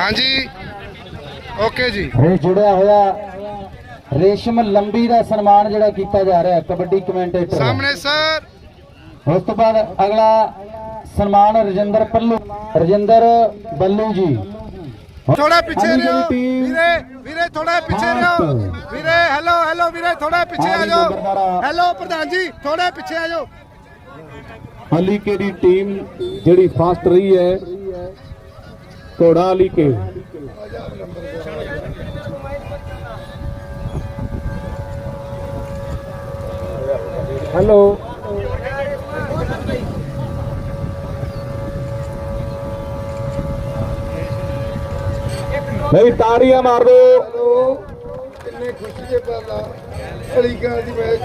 ਹਾਂਜੀ। ਓਕੇ ਜੀ। ਇਹ ਜੁੜਿਆ ਹੋਇਆ ਰੇਸ਼ਮ ਲੰਬੀ ਦਾ ਸਨਮਾਨ ਜਿਹੜਾ ਕੀਤਾ ਜਾ ਰਿਹਾ ਕਬੱਡੀ ਕਮੈਂਟੇਟਰ ਸਾਹਮਣੇ ਸਰ। ਉਸ ਤੋਂ ਬਾਅਦ ਅਗਲਾ ਸਨਮਾਨ ਰਜਿੰਦਰ ਪੱਲੂ ਰਜਿੰਦਰ ਬੱਲੂ ਜੀ। ਥੋੜਾ ਪਿੱਛੇ ਰਹੋ। ਵੀਰੇ ਵੀਰੇ ਥੋੜਾ ਪਿੱਛੇ। ਰਹੋ। ਵੀਰੇ ਹੈਲੋ ਹੈਲੋ ਵੀਰੇ ਥੋੜਾ ਪਿੱਛੇ ਆ ਜਾਓ। ਹੈਲੋ ਪ੍ਰਧਾਨ ਜੀ ਥੋੜਾ ਪਿੱਛੇ ਆ ਜਾਓ। ਅਲੀਕੇ ਦੀ ਟੀਮ ਜਿਹੜੀ ਫਾਸਟ ਰਹੀ ਹੈ ਘੋੜਾ ਅਲੀਕੇ ਹੈਲੋ। ਨਹੀਂ ਤਾੜੀਆਂ ਮਾਰ ਦਿਓ ਕਿੰਨੇ ਖੁਸ਼ੀ ਦੇ ਪਤਾ ਅਲੀ ਕਾਂ ਦੀ ਮੈਚ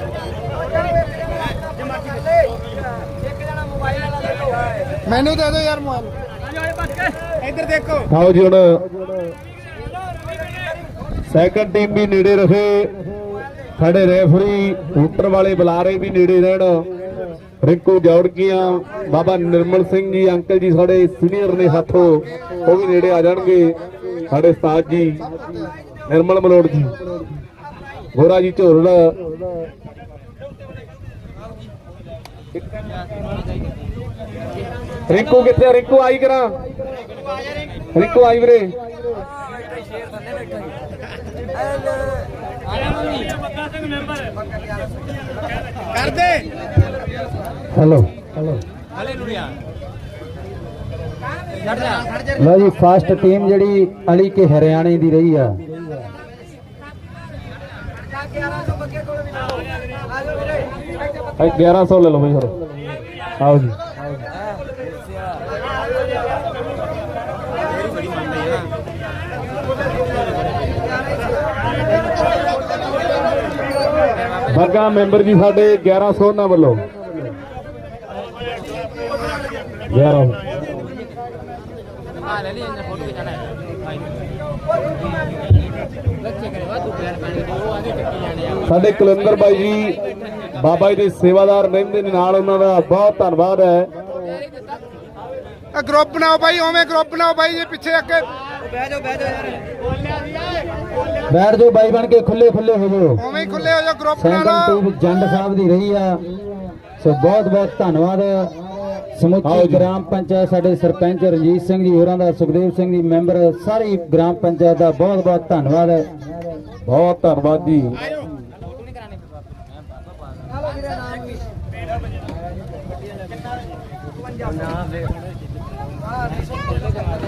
ਮੈਨੂੰ ਦੇ ਦਿਓ ਯਾਰ ਮੋਬਾਈਲ। ਇੱਧਰ ਦੇਖੋ। ਆਓ ਜੀ ਹੁਣ। ਸੈਕੰਡ ਟੀਮ ਵੀ ਨੇੜੇ ਰਹੇ। ਸਾਡੇ ਰੈਫਰੀ ਹੂਟਰ ਵਾਲੇ ਬੁਲਾਰੇ ਵੀ ਨੇੜੇ ਰਹਿਣ। ਰਿੰਕੂ ਜੌੜਕੀਆਂ, ਬਾਬਾ ਨਿਰਮਲ ਸਿੰਘ ਜੀ, ਅੰਕਲ ਜੀ ਸਾਡੇ ਸੀਨੀਅਰ ਨੇ ਹੱਥੋਂ, ਉਹ ਵੀ ਨੇੜੇ ਆ ਜਾਣਗੇ। ਸਾਡੇ ਸਾਥ ਜੀ, ਨਿਰਮਲ ਮਲੋੜ ਜੀ। ਗੋਰਾ ਜੀ ਝੋਰੜ। ਰਿੰਕੂ ਕਿੱਥੇ ਆ? ਰਿੰਕੂ ਆਈ ਕਰਾਂ। ਰਿੰਕੂ ਆਈ ਵੀਰੇ। ਹੈਲੋ। ਹੈਲੋ ਲਓ ਜੀ ਫਾਸਟ ਟੀਮ ਜਿਹੜੀ ਅਲੀ ਕੇ ਹਰਿਆਣੇ ਦੀ ਰਹੀ ਆ। ਭਾਈ 1100 ਲੈ ਲਓ ਬਈ ਸਰ ਆਓ ਜੀ। ਬੱਗਾ ਮੈਂਬਰ ਜੀ ਸਾਡੇ 1100 ਉਹਨਾਂ ਵੱਲੋਂ। 11 ਸਾਡੇ ਕੁਲਿੰਦਰ ਬਾਈ ਜੀ ਬਾਬਾ ਜੀ ਦੇ ਸੇਵਾਦਾਰ ਰਹਿੰਦੇ ਨੇ ਨਾਲ ਉਹਨਾਂ ਦਾ ਬਹੁਤ ਧੰਨਵਾਦ ਹੈ। ਆ ਗਰੁੱਪ ਬਣਾਓ ਬਾਈ ਓਵੇਂ ਗਰੁੱਪ ਬਣਾਓ ਬਾਈ ਜੇ ਪਿੱਛੇ ਅੱਗੇ ਬੈਠ ਜਾਓ ਬਾਈ ਬਣ ਕੇ ਖੁੱਲੇ ਖੁੱਲੇ ਹੋ ਜਾਓ। ਓਵੇਂ ਹੀ ਖੁੱਲੇ ਹੋ ਜਾਓ ਗਰੁੱਪ ਬਣਾ ਲਓ। ਜੰਡ ਸਾਹਿਬ ਦੀ ਰਹੀ ਆ। ਸੋ ਬਹੁਤ ਬਹੁਤ ਧੰਨਵਾਦ। ਸਮੁੱਚੀ। ਗ੍ਰਾਮ ਪੰਚਾਇਤ ਸਾਡੇ ਸਰਪੰਚ ਰਣਜੀਤ ਸਿੰਘ ਜੀ ਹੋਰਾਂ ਦਾ ਸੁਖਦੇਵ ਸਿੰਘ ਜੀ ਮੈਂਬਰ ਸਾਰੀ ਗ੍ਰਾਮ ਪੰਚਾਇਤ ਦਾ ਬਹੁਤ ਬਹੁਤ ਧੰਨਵਾਦ। ਬਹੁਤ ਧੰਨਵਾਦ ਜੀ।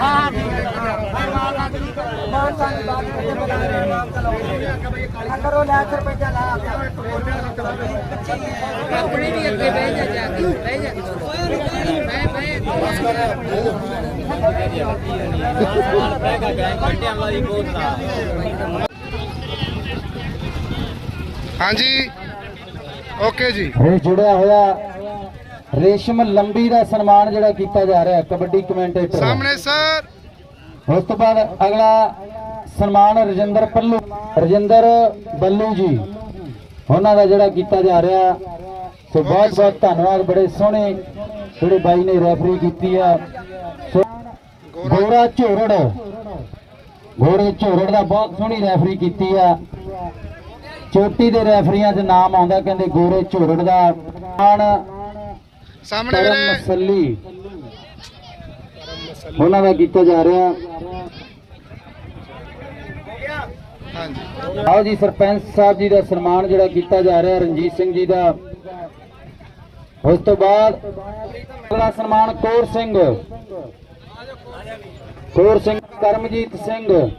ਹਾਂਜੀ। ਜੀ ਕਰੋ ਲੈ ਸਰਪੰਚਾ ਲਾ ਆਪਣੇ ਵੀ ਅੱਗੇ ਬਹਿ ਜਾ ਜਾ ਕੇ ਬਹਿ ਜਾ ਮੈਂ ਮੈਂ ਹਾਂਜੀ ਓਕੇ ਜੀ। ਇਹ ਜੁੜਿਆ ਹੋਇਆ ਰੇਸ਼ਮ ਲੰਬੀ ਦਾ ਸਨਮਾਨ ਜਿਹੜਾ ਕੀਤਾ ਜਾ ਰਿਹਾ ਕਬੱਡੀ ਕਮੈਂਟੇਟਰ ਸਾਹਮਣੇ ਸਰ। ਉਸ ਤੋਂ ਬਾਅਦ ਅਗਲਾ ਸਨਮਾਨ ਰਜਿੰਦਰ ਪੱਲੂ ਰਜਿੰਦਰ ਬੱਲੂ ਜੀ। ਉਹਨਾਂ ਦਾ ਜਿਹੜਾ ਕੀਤਾ ਜਾ ਰਿਹਾ ਸੋ ਬਹੁਤ ਬਹੁਤ ਧੰਨਵਾਦ ਬੜੇ ਸੋਹਣੇ ਜਿਹੜੇ ਬਾਈ ਨੇ ਰੈਫਰੀ ਕੀਤੀ ਆ। ਗੋਰਾ ਝੋਰੜ ਗੋਰੇ ਝੋਰੜ ਦਾ ਬਹੁਤ ਸੋਹਣੀ ਰੈਫਰੀ ਕੀਤੀ ਆ। ਚੋਟੀ ਦੇ ਰੈਫਰੀਆਂ 'ਚ ਨਾਮ ਆਉਂਦਾ ਕਹਿੰਦੇ ਗੋਰੇ ਝੋਰੜ ਦਾ। ਮਾਣ ਸਾਹਮਣੇ ਵੀਰੇ। ਮਸੱਲੀ। ਉਹਨਾਂ ਦਾ ਕੀਤਾ ਜਾ ਰਿਹਾ। ਹਾਂਜੀ। ਆਓ ਜੀ ਸਰਪੰਚ ਸਾਹਿਬ ਜੀ ਦਾ ਸਨਮਾਨ ਜਿਹੜਾ ਕੀਤਾ ਜਾ ਰਿਹਾ ਰਣਜੀਤ ਸਿੰਘ ਜੀ ਦਾ। ਉਸ ਤੋਂ ਬਾਅਦ ਅਗਲਾ ਸਨਮਾਨ ਕੋਰ ਸਿੰਘ। ਕੋਰ ਸਿੰਘ ਕਰਮਜੀਤ ਸਿੰਘ।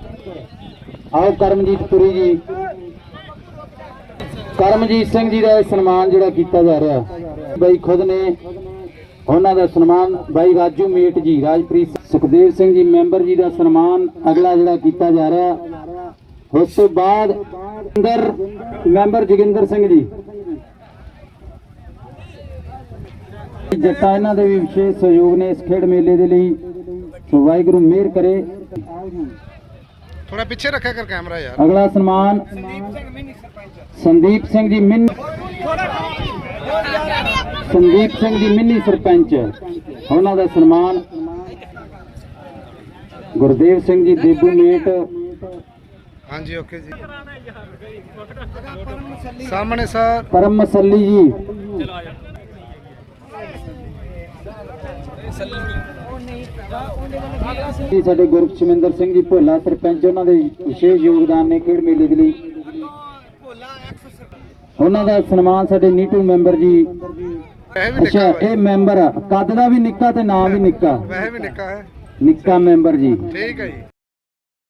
ਆਓ ਕਰਮਜੀਤ ਪੁਰੀ ਜੀ। ਕਰਮਜੀਤ ਸਿੰਘ ਜੀ ਦਾ ਇਹ ਸਨਮਾਨ ਜਿਹੜਾ ਕੀਤਾ ਜਾ ਰਿਹਾ। ਬਾਈ ਖੁਦ ਨੇ ਉਹਨਾਂ ਦਾ ਸਨਮਾਨ ਬਾਈ ਰਾਜੂ ਮੀਟ ਜੀ ਰਾਜਪ੍ਰੀਤ ਸੁਖਦੇਵ ਸਿੰਘ ਜੀ ਮੈਂਬਰ ਜੀ ਦਾ ਸਨਮਾਨ ਅਗਲਾ ਜਿਹੜਾ ਕੀਤਾ ਜਾ ਰਿਹਾ। ਉਸ ਤੋਂ ਬਾਅਦ ਅੰਦਰ ਮੈਂਬਰ ਜੋਗਿੰਦਰ ਸਿੰਘ ਜੀ। ਜੱਟਾ ਇਹਨਾਂ ਦੇ ਵੀ ਵਿਸ਼ੇਸ਼ ਸਹਿਯੋਗ ਨੇ ਇਸ ਖੇਡ ਮੇਲੇ ਦੇ ਲਈ। ਸੋ ਵਾਹਿਗੁਰੂ ਮਿਹਰ ਕਰੇ। ਥੋੜਾ ਪਿੱਛੇ ਰੱਖਿਆ ਕਰ ਕੈਮਰਾ ਯਾਰ। ਅਗਲਾ ਸਨਮਾਨ ਸੰਦੀਪ ਸਿੰਘ ਜੀ ਮਿੰਨ ਸੰਦੀਪ ਸਿੰਘ ਜੀ ਮਿੰਨੀ ਸਰਪੰਚ। ਉਹਨਾਂ ਦਾ ਸਨਮਾਨ ਗੁਰਦੇਵ ਸਿੰਘ ਜੀ ਦੇਬੂ ਮੇਟ ਹਾਂਜੀ ਓਕੇ ਜੀ। ਸਾਹਮਣੇ ਸਰ। ਪਰਮ ਮਸੱਲੀ ਜੀ। ਸਾਡੇ ਗੁਰਪ੍ਰਸ਼ਮਿੰਦਰ ਸਿੰਘ ਜੀ ਭੋਲਾ ਸਰਪੰਚ ਉਹਨਾਂ ਦੇ ਵਿਸ਼ੇਸ਼ ਯੋਗਦਾਨ ਨੇ ਖੇਡ ਮੇਲੇ ਦੇ ਲਈ ਉਹਨਾਂ ਦਾ ਸਨਮਾਨ ਸਾਡੇ ਨੀਟੂ ਮੈਂਬਰ ਜੀ ਅੱਛਾ ਇਹ ਮੈਂਬਰ ਕੱਦ ਦਾ ਵੀ ਨਿੱਕਾ ਤੇ ਨਾਮ ਵੀ ਨਿੱਕਾ। ਵੈਸੇ ਵੀ ਨਿੱਕਾ ਹੈ। ਨਿੱਕਾ ਮੈਂਬਰ ਜੀ। ਠੀਕ ਹੈ ਜੀ।